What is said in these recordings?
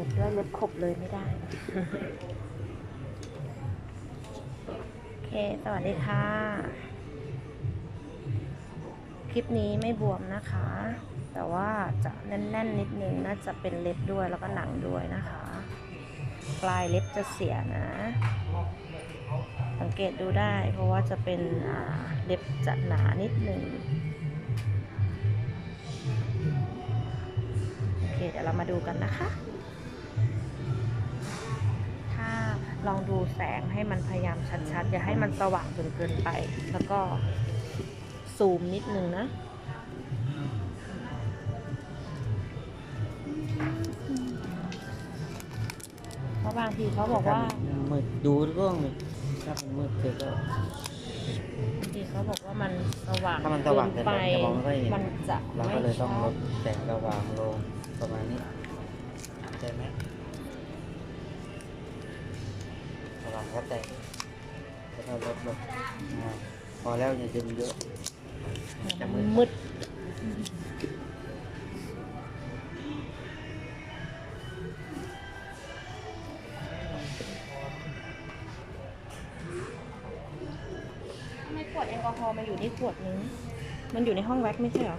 ปิดด้วยเล็บขบเลยไม่ได้ โอเค สวัสดีค่ะ คลิปนี้ไม่บวมนะคะ แต่ว่าจะแน่นๆนิดนึง น่าจะเป็นเล็บด้วยแล้วก็หนังด้วยนะคะ ปลายเล็บจะเสียนะ สังเกตดูได้เพราะว่าจะเป็นเล็บจะหนานิดนึงโอเคเดี๋ยวเรามาดูกันนะคะ ลองดูแสงให้มันพยายามชัดๆ อย่าให้มันสว่างจนเกินไป แล้วก็ซูมนิดนึงนะ เพราะบางทีเขาบอกว่ามืดดูร่วงเลยถ้าเป็นมืดเกินก็บางทีเขาบอกว่ามันสว่างถ้ามันสว่างเกินเกินไปไปจะมองไม่ค่อยเห็นมันจะเราไม่ก็เลยต้องชัลดดแสงสว่างลงประมาณนี้ใช่ไหม สว่างก็แต่งแล้วก็ลดลงอ่าพอแล้วอย่าดึงเยอะจะมืดมืดทำไมขวดแอลกอฮอล์มาอยู่ที่ขวดนึงมันอยู่ในห้องแว็กไม่ใช่เหรอ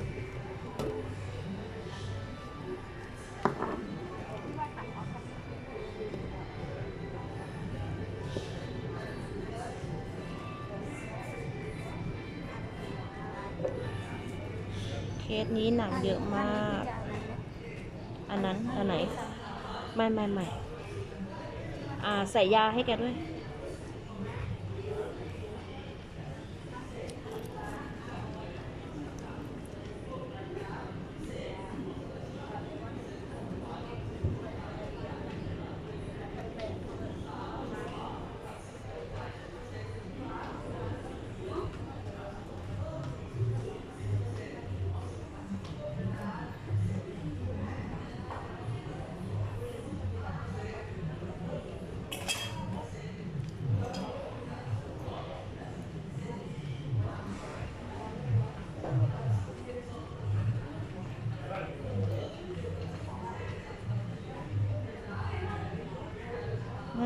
เคสนี้หนังเยอะมาก อันนั้น อันไหน ไม่ไม่ไม่อ่า ใส่ยาให้แกด้วย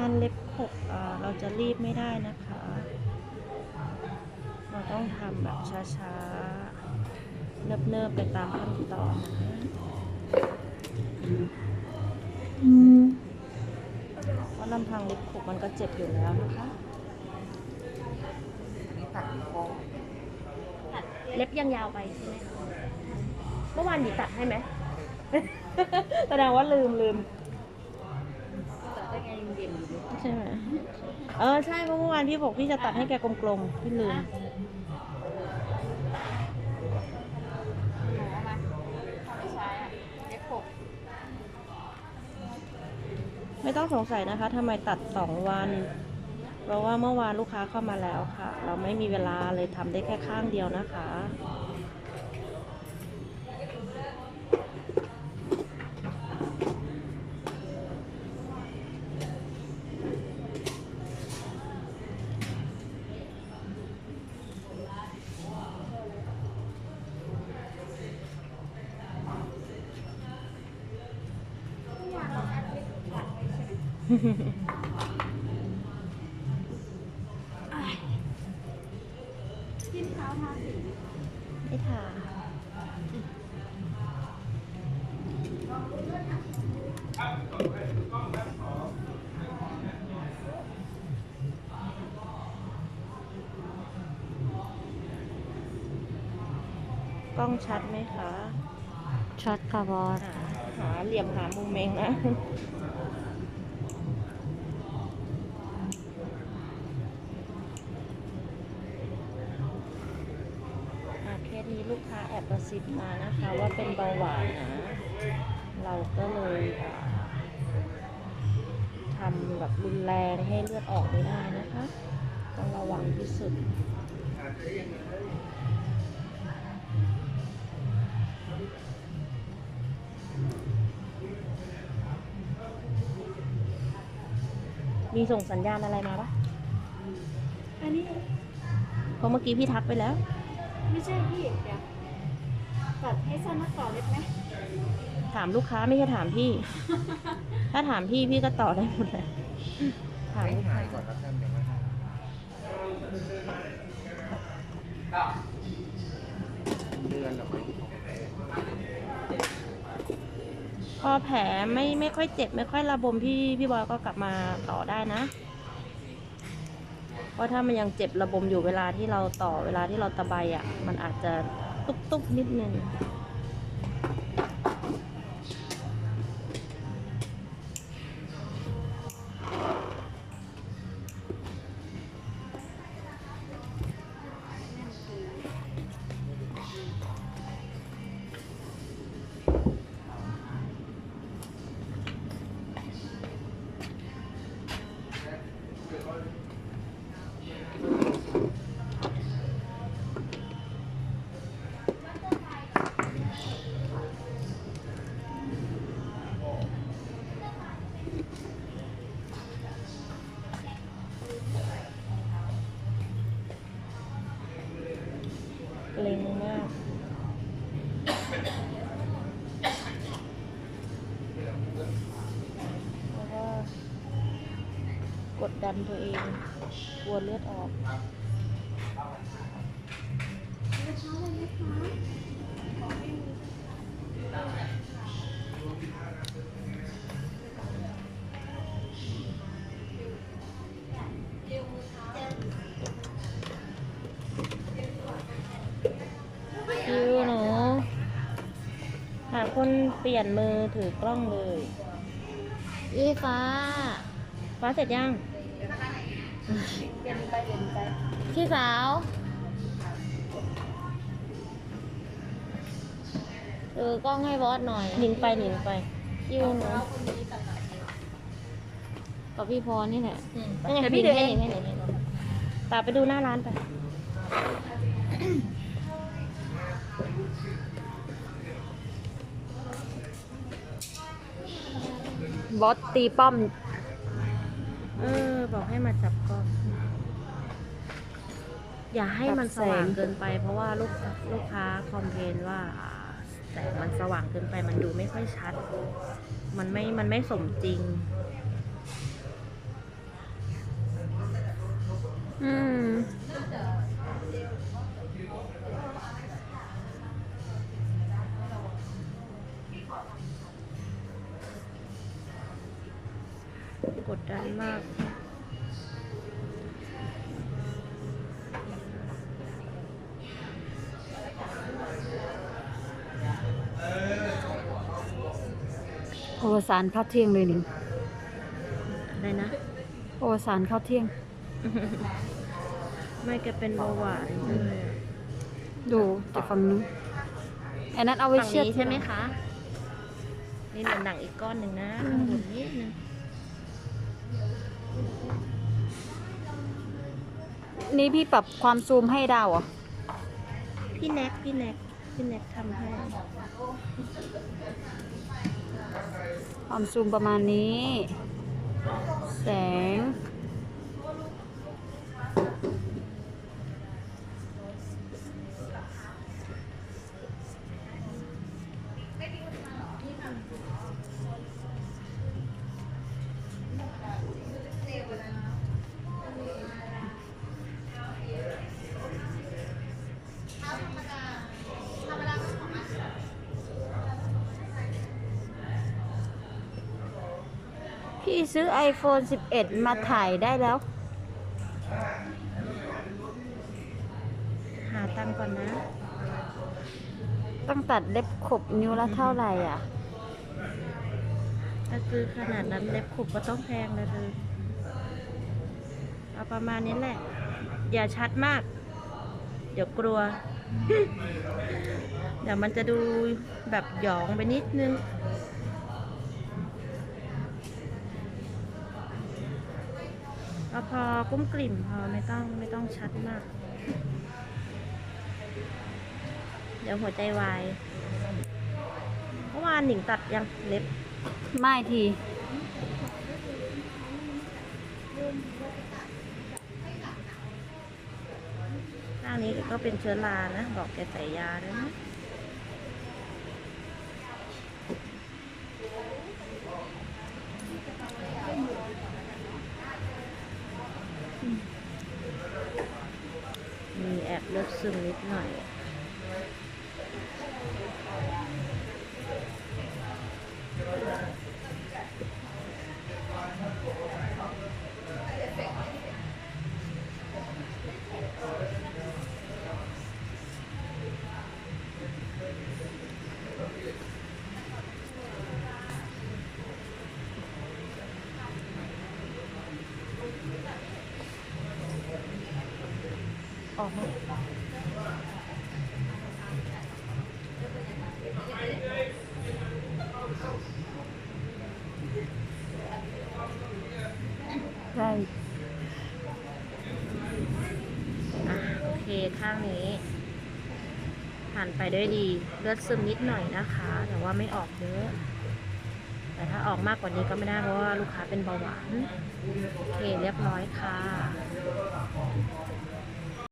านเล็บขบเราจะรีบไม่ได้นะคะ เราต้องทำแบบช้าๆ เนิบๆ ไปตามขั้นตอนนะเพราะลำพังเล็บขบมันก็เจ็บอยู่แล้วนะคะ ตัดเล็บยังยาวไปใช่ไหมคะ เมื่อวานหยีตัดให้ไหม แสดงว่าลืมลืม ใช่ไหมเออ ใช่เพราะเมื่อวานพี่บอกพี่จะตัดให้แกกลมๆพี่ลืมไม่ต้องสงสัยนะคะทำไมตัดสองวัน เพราะว่าเมื่อวานลูกค้าเข้ามาแล้วค่ะ เราไม่มีเวลาเลยทำได้แค่ข้างเดียวนะคะ ไม่ทาก้องชัดไหมคะช็อตค่ะบอสหาหาเหลี่ยมหามุมเองนะ อ่าเคสนี้ลูกค้าแอบกระซิบมานะคะ ว่าเป็นเบาหวานนะ เราก็เลยอ่าทำแบบรุนแรงให้เลือดออกไม่ได้นะคะ ต้องระวังที่สุดมีส่งสัญญาณอะไรมาปะอันนี้เพราะเมื่อกี้พี่ทักไปแล้ว ไม่ใช่พี่เดี๋ยวขอ ตัดให้สั้นมากต่อเล็บไหมถามลูกค้าไม่ใช่ถามพี่ ถ้าถามพี่พี่ก็ต่อได้หมดเลยถามลูกค้าก่อนแล้วกันเดี๋ยวมาเดือนหรือไม่พอแผลไม่ไม่ค่อยเจ็บ ไม่ค่อยระบมพี่พี่บอยก็กลับมาต่อได้นะเพราะถ้ามันยังเจ็บระบมอยู่เวลาที่เราต่อเวลาที่เราตะไบอะ มันอาจจะ ตุ๊บๆนิดนึง ดดันตัวเอง กลัวเลือดออกคิวหนูหาคนเปลี่ยนมือถือกล้องเลยอีฟ้า ฟ้าเสร็จยัง เปลี่ยนไปเปลี่ยนไปพี่สาวถือกล้องให้บอสหน่อยหนิงไปหนิงไปคิวหนูกับพี่พรนี่แหละยังไงเดี๋ยวพี่พี่เดิเดินนเอเองงให้หน่อยให้หน่อยตามไปดูหน้าร้านไปบอสตีป้อม เออ บอกให้มาจับกล้อง อย่าให้มันสว่างเกินไป เพราะว่าลูกลูกค้าคอมเพลนว่าอ่าแสงมันสว่างเกินไปมันดูไม่ค่อยชัด มันไม่ มันไม่สมจริง อืม ดดันมาก โอวสารเข้าเที่ยงเลยหนิงอะไรนะ โอวสารเข้าเที่ยง ไม่แกเป็นเบาหวานเลยอะดูจากฝั่งนู้นไอ้นั้นเอาไว้ฝั่งเชือด นี้ใช่ไหมคะ นี่เหลือหนังอีกก้อนหนึ่งนะข้างบนนิดนึง นี่พี่ปรับความซูมให้ดาวเหรอพี่แน็กพี่แน็กพี่แน็กทำให้ ความซูมประมาณนี้ แสง พี่ซื้อ iPhone 11 มาถ่ายได้แล้ว หาตังก่อนนะ ต้องตัดเล็บขบนิ้วละเท่าไหร่อะถ้าซื้อขนาดนั้นเล็บขบก็ต้องแพงเลยเธอเอาประมาณนี้แหละ อย่าชัดมาก เดี๋ยวกลัว เดี๋ยวมันจะดูแบบหยองไปนิดนึง เอาพอกุ้มกลิ่มพอไม่ต้องไม่ต้องชัดมาก เดี๋ยวหัวใจวายเมื่อวานหนิงตัดยังเล็บไม่ทีข้างนี้ก็เป็นเชื้อรานะ บอกแกใส่ยาด้วยนะ มีแอบลดซึมนิดหน่อย ออกมาใช่อะโอเคข้างนี้ ผ่านไปด้วยดี เลือดซึมนิดหน่อยนะคะ แต่ว่าไม่ออกเยอะแต่ถ้าออกมากกว่านี้ก็ไม่ได้เพราะว่าลูกค้าเป็นเบาหวาน โอเคเรียบร้อยค่ะ